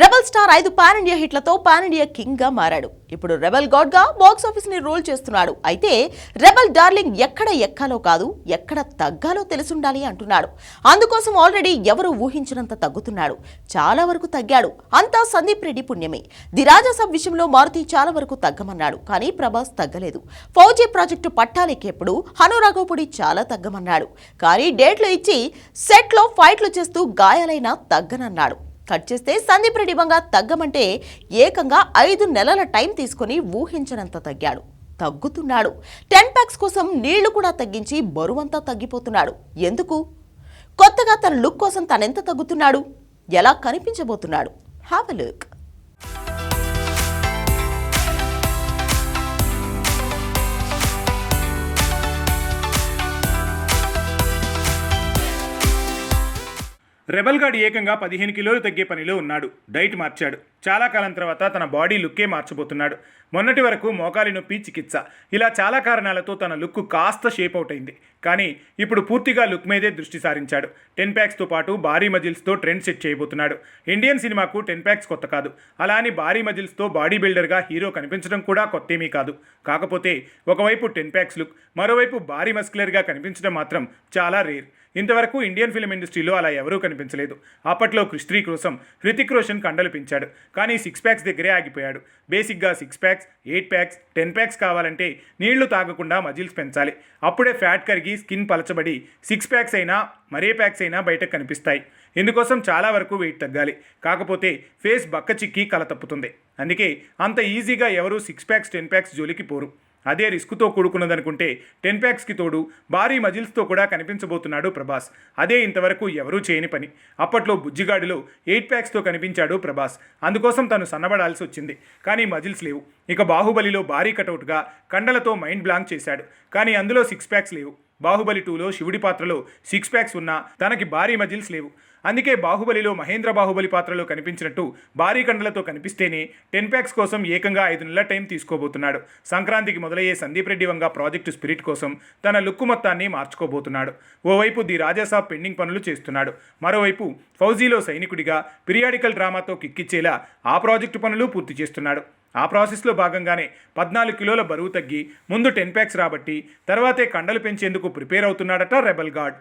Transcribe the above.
Rebel star ఐదు pan India హిట్లతో pan India కింగ్గా మారాడు. ఇప్పుడు రెబల్ గాడ్గా బాక్స్ ఆఫీస్ని రూల్ చేస్తున్నాడు. అయితే రెబల్ డార్లింగ్ ఎక్కడ ఎక్కాలో కాదు ఎక్కడ తగ్గాలో తెలిసుండాలి అంటున్నాడు. అందుకోసం ఆల్రెడీ ఎవరు ఊహించినంత తగ్గుతున్నాడు. చాలా వరకు తగ్గాడు. అంతా సందీప్ రెడ్డి పుణ్యమే. ది రాజాసాబ్ విషయంలో మారుతి చాలా వరకు తగ్గమన్నాడు కానీ ప్రభాస్ తగ్గలేదు. ఫౌజీ ప్రాజెక్టు పట్టాలెక్కేప్పుడు హనురాఘవపుడి చాలా తగ్గమన్నాడు. కానీ డేట్లు ఇచ్చి సెట్లో ఫైట్లు చేస్తూ గాయాలైనా తగ్గనన్నాడు. కట్ చేస్తే సందీప్ రెడ్డి బంగా తగ్గమంటే ఏకంగా ఐదు నెలల టైం తీసుకొని ఊహించనంత తగ్గాడు. తగ్గుతున్నాడు. టెన్ ప్యాక్స్ కోసం నీళ్ళు కూడా తగ్గించి బరువంతా తగ్గిపోతున్నాడు. ఎందుకు? కొత్తగా తన లుక్ కోసం తనెంత తగ్గుతున్నాడు? ఎలా కనిపించబోతున్నాడు? హ్యావ్ ఎ లుక్ రెబల్గాడ్ ఏకంగా పదిహేను కిలోలు తగ్గే పనిలో ఉన్నాడు. డైట్ మార్చాడు. చాలా కాలం తర్వాత తన బాడీ లుక్కే మార్చబోతున్నాడు. మొన్నటి వరకు మోకాలి నొప్పి చికిత్స. ఇలా చాలా కారణాలతో తన లుక్ కాస్త షేప్ అవుట్ అయింది. కానీ ఇప్పుడు పూర్తిగా లుక్ మీదే దృష్టి సారించాడు. టెన్ ప్యాక్స్తో పాటు భారీ మజిల్స్తో ట్రెండ్ సెట్ చేయబోతున్నాడు. ఇండియన్ సినిమాకు టెన్ ప్యాక్స్ కొత్త కాదు. అలా అని భారీ మజిల్స్తో బాడీ బిల్డర్గా హీరో కనిపించడం కూడా కొత్తేమీ కాదు. కాకపోతే ఒకవైపు టెన్ ప్యాక్స్ లుక్ మరోవైపు భారీ మస్కులర్గా కనిపించడం మాత్రం చాలా రేర్. ఇంతవరకు ఇండియన్ ఫిలిం ఇండస్ట్రీలో అలా ఎవరూ కనిపించలేదు. అప్పట్లో క్రిస్త్రీ కోసం హృతిక్ రోషన్ కండలు పెంచాడు. కానీ సిక్స్ ప్యాక్స్ దగ్గరే ఆగిపోయాడు. బేసిక్గా six packs eight packs ten packs కావాలంటే నీళ్ళు తాగకుండా మజిల్స్ పెంచాలి. అప్పుడే ఫ్యాట్ కరిగి స్కిన్ పలచబడి సిక్స్ ప్యాక్స్ అయినా మరే ప్యాక్స్ అయినా బయటకు కనిపిస్తాయి. ఇందుకోసం చాలా వరకు వెయిట్ తగ్గాలి. కాకపోతే ఫేస్ బక్క చిక్కి కల తప్పుతుంది అందుకే అంత ఈజీగా ఎవరూ సిక్స్ ప్యాక్స్ టెన్ ప్యాక్స్ జోలికి పోరు. అదే రిస్క్తో కూడుకున్నదనుకుంటే టెన్ ప్యాక్స్కి తోడు భారీ మజిల్స్తో కూడా కనిపించబోతున్నాడు ప్రభాస్. అదే ఇంతవరకు ఎవరూ చేయని పని. అప్పట్లో బుజ్జిగాడిలో ఎయిట్ ప్యాక్స్తో కనిపించాడు ప్రభాస్. అందుకోసం తను సన్నబడాల్సి వచ్చింది. కానీ మజిల్స్ లేవు. ఇక బాహుబలిలో భారీ కటౌట్గా కండలతో మైండ్ బ్లాంక్ చేశాడు. కానీ అందులో సిక్స్ ప్యాక్స్ లేవు. బాహుబలి టూలో శివుడి పాత్రలో సిక్స్ ప్యాక్స్ ఉన్నా తనకి భారీ మజిల్స్ లేవు. అందుకే బాహుబలిలో మహేంద్ర బాహుబలి పాత్రలో కనిపించినట్టు భారీ కండలతో కనిపిస్తేనే టెన్ ప్యాక్స్ కోసం ఏకంగా ఐదు నెలల టైం తీసుకోబోతున్నాడు. సంక్రాంతికి మొదలయ్యే సందీప్ రెడ్డి వంగ ప్రాజెక్టు స్పిరిట్ కోసం తన లుక్కు మొత్తాన్ని మార్చుకోబోతున్నాడు. ఓవైపు ది రాజాసాబ్ పెండింగ్ పనులు చేస్తున్నాడు. మరోవైపు ఫౌజీలో సైనికుడిగా పిరియాడికల్ డ్రామాతో కిక్కిచ్చేలా ఆ ప్రాజెక్టు పనులు పూర్తి చేస్తున్నాడు. ఆ ప్రాసెస్లో భాగంగానే పద్నాలుగు కిలోల బరువు తగ్గి ముందు టెన్ ప్యాక్స్ రాబట్టి తర్వాతే కండలు పెంచేందుకు ప్రిపేర్ అవుతున్నాడట రెబల్ గార్డ్.